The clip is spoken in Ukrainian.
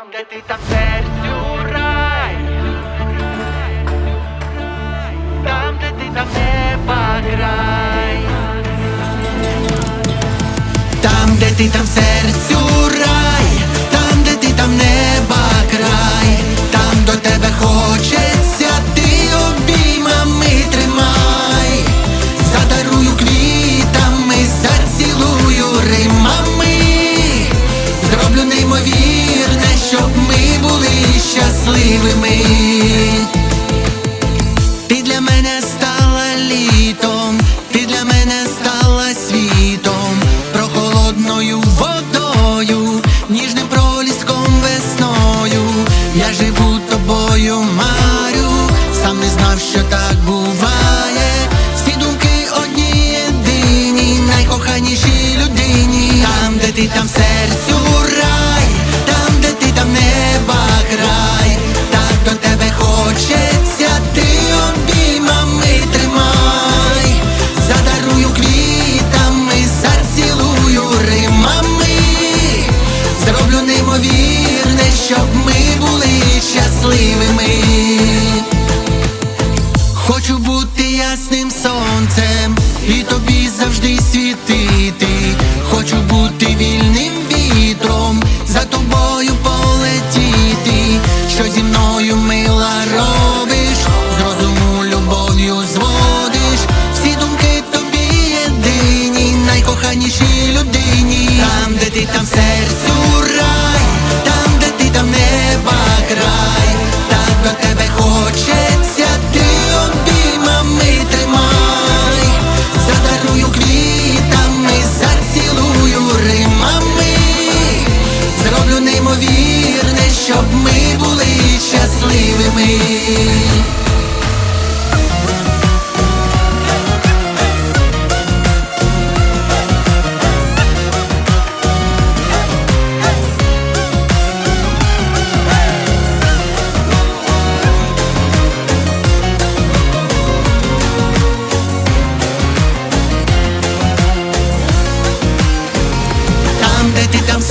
Там, де ти там серцю рай Там, де ти там не пограй, Там, де ти там серцю Ти для мене стала літом, ти для мене стала світом, прохолодною водою, ніжним проліском весною. Я живу тобою, марю, сам не знав, що так буває. Всі одні єдині, найкоханішій людині. Там, де ти там серцю щоб ми були щасливими. Хочу бути ясним сонцем і тобі завжди світити. Хочу бути вільним вітром, за тобою полетіти. Що зі мною мила робиш, щасливими. Там,